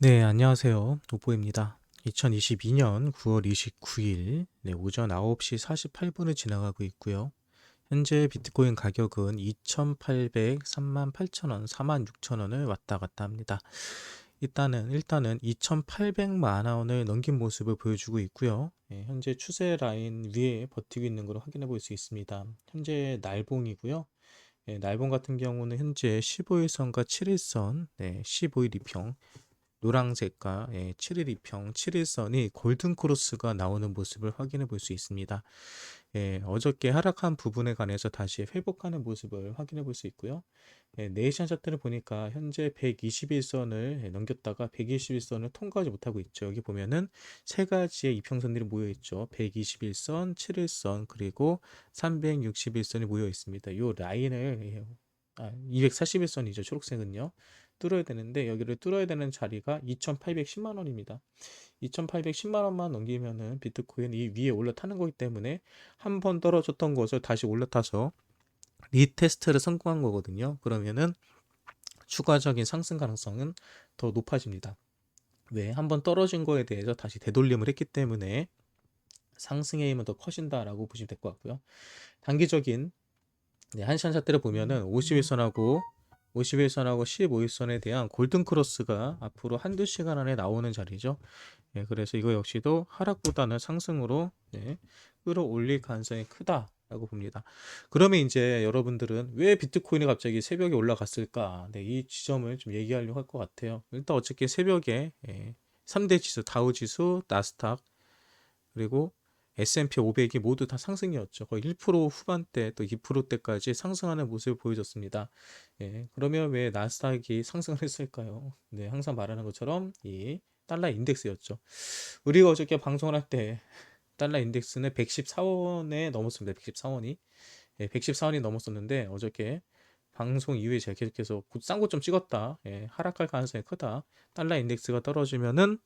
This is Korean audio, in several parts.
네, 안녕하세요. 노보입니다. 2022년 9월 29일 네, 오전 9시 48분을 지나가고 있고요. 현재 비트코인 가격은 2,800, 38,000원, 46,000원을 왔다 갔다 합니다. 일단은 일단은 2,800만 원을 넘긴 모습을 보여주고 있고요. 예, 현재 추세 라인 위에 버티고 있는 것을 확인해 볼 수 있습니다. 현재 날봉이고요. 예, 날봉 같은 경우는 현재 15일선과 7일선, 네, 15일 이평, 노란색과 예, 7일 이평, 7일선이 골든 크로스가 나오는 모습을 확인해 볼 수 있습니다. 예, 어저께 하락한 부분에 관해서 다시 회복하는 모습을 확인해 볼 수 있고요. 예, 네이션 차트를 보니까 현재 121선을 넘겼다가 121선을 통과하지 못하고 있죠. 여기 보면은 세 가지의 이평선들이 모여 있죠. 121선, 7일선, 그리고 361선이 모여 있습니다. 이 라인을 예, 아, 241선이죠. 초록색은요. 뚫어야 되는데 여기를 뚫어야 되는 자리가 2,810만 원입니다. 2,810만 원만 넘기면은 비트코인 이 위에 올라타는 거기 때문에 한 번 떨어졌던 것을 다시 올라타서 리테스트를 성공한 거거든요. 그러면은 추가적인 상승 가능성은 더 높아집니다. 왜? 한 번 떨어진 거에 대해서 다시 되돌림을 했기 때문에 상승의 힘은 더 커진다라고 보시면 될 것 같고요. 단기적인 네, 한시간 차트를 보면은 51선하고 51선하고 15일선에 대한 골든 크로스가 앞으로 한두 시간 안에 나오는 자리죠. 예, 그래서 이거 역시도 하락보다는 상승으로 네, 끌어올릴 가능성이 크다 라고 봅니다. 그러면 이제 여러분들은 왜 비트코인이 갑자기 새벽에 올라갔을까? 네, 이 지점을 좀 얘기하려고 할 것 같아요. 일단 어저께 새벽에 예, 3대 지수, 다우 지수, 나스닥 그리고 S&P 500이 모두 다 상승이었죠. 거의 1% 후반대 또 2%대까지 상승하는 모습을 보여줬습니다. 예, 그러면 왜 나스닥이 상승을 했을까요? 네, 항상 말하는 것처럼 이 달러 인덱스였죠. 우리가 어저께 방송을 할 때 달러 인덱스는 114원에 넘었습니다. 114원이. 예, 114원이 넘었었는데 어저께 방송 이후에 제가 계속해서 싼 곳 좀 찍었다. 예, 하락할 가능성이 크다. 달러 인덱스가 떨어지면은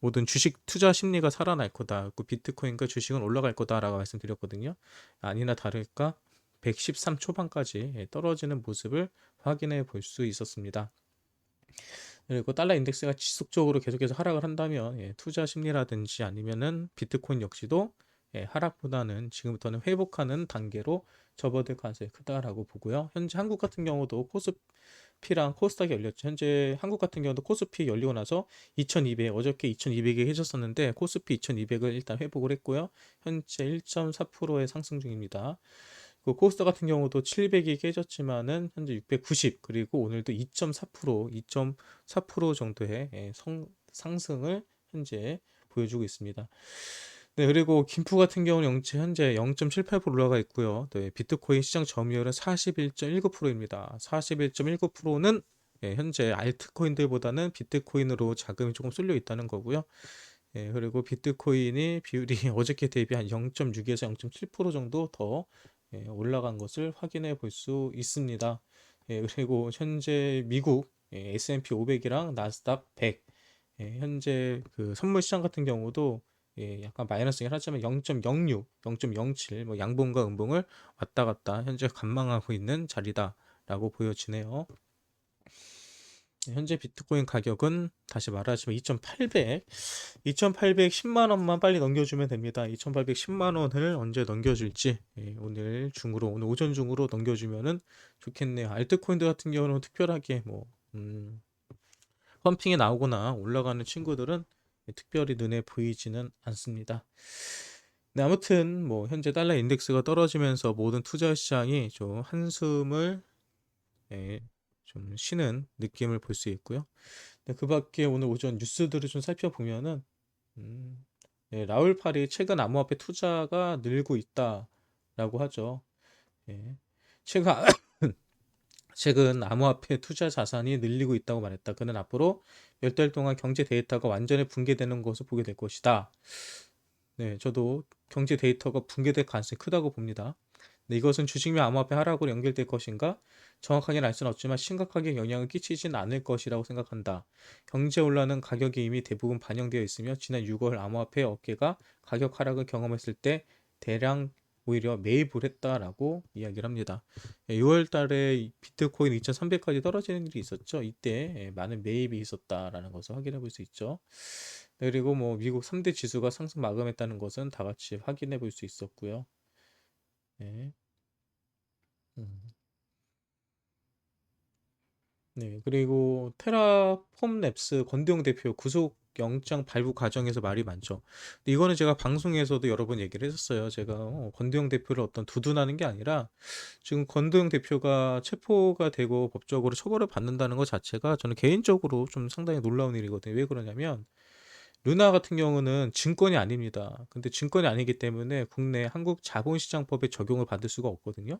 모든 주식 투자 심리가 살아날 거다. 그 비트코인과 주식은 올라갈 거다라고 말씀드렸거든요. 아니나 다를까 113 초반까지 예, 떨어지는 모습을 확인해 볼 수 있었습니다. 그리고 달러 인덱스가 지속적으로 계속해서 하락을 한다면 예, 투자 심리라든지 아니면은 비트코인 역시도 예, 하락보다는 지금부터는 회복하는 단계로 접어들 가능성이 크다라고 보고요. 현재 한국 같은 경우도 코스피랑 코스닥이 열렸죠. 현재 한국 같은 경우도 코스피 열리고 나서 2200 어저께 2200에 해줬었는데 코스피 2200을 일단 회복을 했고요. 현재 1.4%의 상승 중입니다. 그 코스닥 같은 경우도 700이 깨졌지만은 현재 690 그리고 오늘도 2.4% 2.4% 정도의 예, 성, 상승을 현재 보여주고 있습니다. 네, 그리고 김프 같은 경우는 영체 현재 0.78% 올라가 있고요. 네, 비트코인 시장 점유율은 41.19%입니다. 41.19%는 예, 현재 알트코인들보다는 비트코인으로 자금이 조금 쏠려 있다는 거고요. 예, 그리고 비트코인이 비율이 어저께 대비 한 0.6에서 0.7% 정도 더 예, 올라간 것을 확인해 볼 수 있습니다. 예, 그리고 현재 미국 예, S&P 500이랑 나스닥 100 예, 현재 그 선물 시장 같은 경우도 예, 약간 마이너스긴 하지만 0.06, 0.07, 뭐 양봉과 음봉을 왔다 갔다 현재 관망하고 있는 자리다라고 보여지네요. 네, 현재 비트코인 가격은 다시 말하지만 2,800, 2,810만 원만 빨리 넘겨주면 됩니다. 2,810만 원을 언제 넘겨줄지 예, 오늘 중으로 오늘 오전 중으로 넘겨주면은 좋겠네요. 알트코인들 같은 경우는 특별하게 뭐 음, 펌핑에 나오거나 올라가는 친구들은 특별히 눈에 보이지는 않습니다. 네, 아무튼 뭐 현재 달러 인덱스가 떨어지면서 모든 투자 시장이 좀 한숨을 예, 좀 쉬는 느낌을 볼 수 있고요. 네, 그 밖에 오늘 오전 뉴스들을 좀 살펴보면은 음, 예, 라울팔이 최근 암호화폐 투자가 늘고 있다라고 하죠. 예, 최근 최근 암호화폐 투자 자산이 늘리고 있다고 말했다. 그는 앞으로 몇달 동안 경제 데이터가 완전히 붕괴되는 것을 보게 될 것이다. 네, 저도 경제 데이터가 붕괴될 가능성이 크다고 봅니다. 네, 이것은 주식 및 암호화폐 하락으로 연결될 것인가? 정확하게는 알 수는 없지만 심각하게 영향을 끼치진 않을 것이라고 생각한다. 경제 올라는 가격이 이미 대부분 반영되어 있으며 지난 6월 암호화폐 업계가 가격 하락을 경험했을 때 대량 오히려 매입을 했다라고 이야기를 합니다. 6월 달에 비트코인 2,300까지 떨어지는 일이 있었죠. 이때 예, 많은 매입이 있었다라는 것을 확인해 볼 수 있죠. 네, 그리고 뭐 미국 3대 지수가 상승 마감했다는 것은 다 같이 확인해 볼 수 있었고요. 네. 음. 네, 그리고 테라폼 랩스 권대용 대표 구속 영장 발부 과정에서 말이 많죠. 근데 이거는 제가 방송에서도 여러 번 얘기를 했었어요. 제가 어, 권대용 대표를 어떤 두둔하는 게 아니라 지금 권대용 대표가 체포가 되고 법적으로 처벌을 받는다는 것 자체가 저는 개인적으로 좀 상당히 놀라운 일이거든요. 왜 그러냐면 루나 같은 경우는 증권이 아닙니다. 근데 증권이 아니기 때문에 국내 한국 자본시장법에 적용을 받을 수가 없거든요.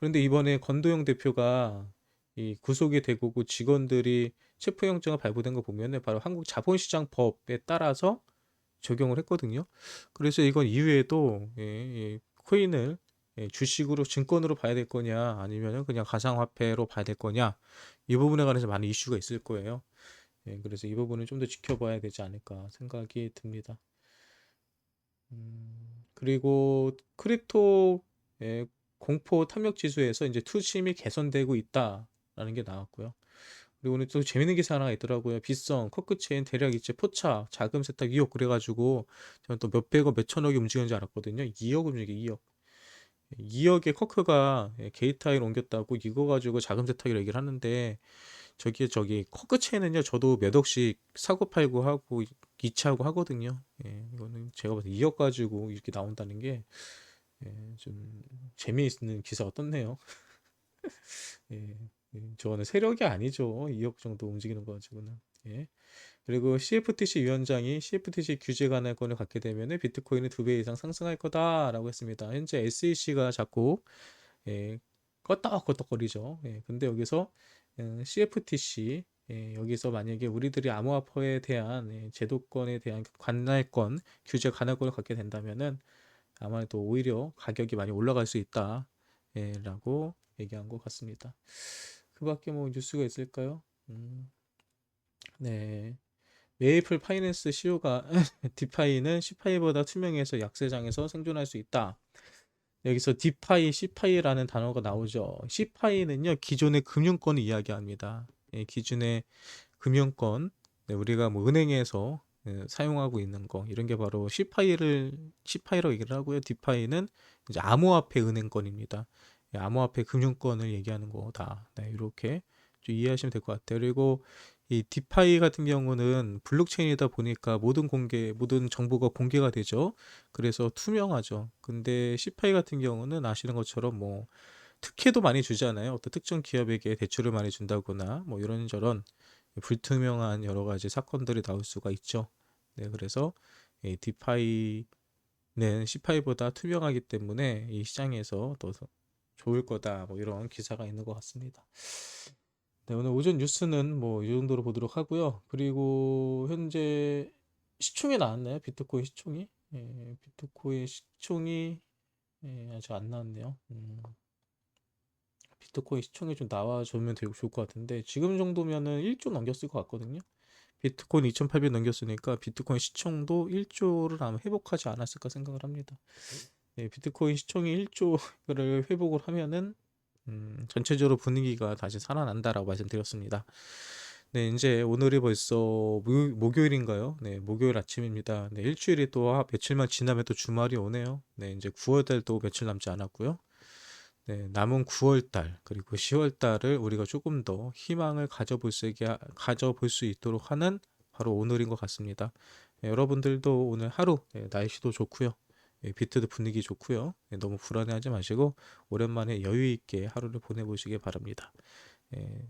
그런데 이번에 권도영 대표가 이 구속이 되고 그 직원들이 체포영장을 발부된 거 보면은 바로 한국 자본시장법에 따라서 적용을 했거든요. 그래서 이건 이후에도 예, 예, 코인을 예, 주식으로 증권으로 봐야 될 거냐 아니면은 그냥 가상화폐로 봐야 될 거냐 이 부분에 관해서 많은 이슈가 있을 거예요. 예, 그래서 이 부분은 좀 더 지켜봐야 되지 않을까 생각이 듭니다. 음, 그리고 크립토 예, 공포 탐욕 지수에서 이제 투심이 개선되고 있다 라는 게 나왔고요. 그리고 오늘 또 재밌는 기사 하나가 있더라고요. 빗성, 커크체인, 대략 이체, 포차, 자금 세탁 2억 그래가지고 저는 또 몇백억, 몇천억이 움직이는지 알았거든요. 2억 움직여, 2억. 2억의 커크가 예, 게이타일 옮겼다고 이거 가지고 자금 세탁이라 얘기를 하는데 저기 저기 커크 체인은요 저도 몇 억씩 사고 팔고 하고 이체하고 하거든요. 예, 이거는 제가 봐도 2억 가지고 이렇게 나온다는 게 예, 좀 재미있는 기사가 떴네요. 예, 예, 저는 세력이 아니죠. 2억 정도 움직이는 거 가지고는. 예. 그리고 CFTC 위원장이 CFTC 규제 관할권을 갖게 되면 비트코인은 두배 이상 상승할 거다라고 했습니다. 현재 SEC가 자꾸 예, 껐다껐덕거리죠. 예, 근데 여기서 음, CFTC 예, 여기서 만약에 우리들이 암호화폐에 대한 예, 제도권에 대한 관할권 규제 관할권을 갖게 된다면은 아마도 오히려 가격이 많이 올라갈 수 있다 예, 라고 얘기한 것 같습니다. 그 밖에 뭐 뉴스가 있을까요? 음, 네. 메이플 파이낸스 CEO가 디파이는 시파이보다 투명해서 약세장에서 생존할 수 있다. 여기서 디파이, 시파이라는 단어가 나오죠. 시파이는요, 기존의 금융권을 이야기합니다. 예, 기존의 금융권, 네, 우리가 뭐 은행에서 예, 사용하고 있는 거, 이런 게 바로 시파이를, 시파이라고 얘기를 하고요. 디파이는 이제 암호화폐 은행권입니다. 예, 암호화폐 금융권을 얘기하는 거다. 네, 이렇게 좀 이해하시면 될 것 같아요. 그리고 이 디파이 같은 경우는 블록체인이다 보니까 모든 공개, 모든 정보가 공개가 되죠. 그래서 투명하죠. 근데 시파이 같은 경우는 아시는 것처럼 뭐 특혜도 많이 주잖아요. 어떤 특정 기업에게 대출을 많이 준다거나 뭐 이런저런 불투명한 여러 가지 사건들이 나올 수가 있죠. 네, 그래서 이 디파이는 시파이보다 투명하기 때문에 이 시장에서 더 좋을 거다. 뭐 이런 기사가 있는 것 같습니다. 네, 오늘 오전 뉴스는 뭐 이 정도로 보도록 하고요. 그리고 현재 시총이 나왔나요? 비트코인 시총이? 예, 비트코인 시총이 예, 아직 안 나왔네요. 음, 비트코인 시총이 좀 나와주면 되게 좋을 것 같은데 지금 정도면은 1조 넘겼을 것 같거든요. 비트코인 2,800 넘겼으니까 비트코인 시총도 1조를 아마 회복하지 않았을까 생각을 합니다. 예, 비트코인 시총이 1조를 회복을 하면은 음, 전체적으로 분위기가 다시 살아난다라고 말씀드렸습니다. 네, 이제 오늘이 벌써 목, 목요일인가요? 네, 목요일 아침입니다. 네, 일주일이 또 하- 며칠만 지나면 또 주말이 오네요. 네, 이제 9월달도 며칠 남지 않았고요. 네, 남은 9월달 그리고 10월달을 우리가 조금 더 희망을 가져볼 수 있게 하- 가져볼 수 있도록 하는 바로 오늘인 것 같습니다. 네, 여러분들도 오늘 하루 네, 날씨도 좋고요. 예, 비트도 분위기 좋고요. 예, 너무 불안해하지 마시고 오랜만에 여유 있게 하루를 보내보시기 바랍니다. 예,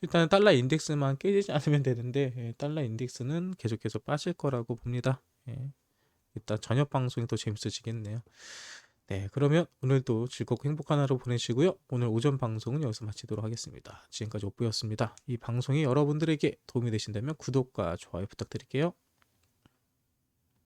일단 달러 인덱스만 깨지지 않으면 되는데 예, 달러 인덱스는 계속해서 빠질 거라고 봅니다. 예, 이따 저녁 방송이 더 재밌어지겠네요. 네, 그러면 오늘도 즐겁고 행복한 하루 보내시고요. 오늘 오전 방송은 여기서 마치도록 하겠습니다. 지금까지 옥부였습니다. 이 방송이 여러분들에게 도움이 되신다면 구독과 좋아요 부탁드릴게요.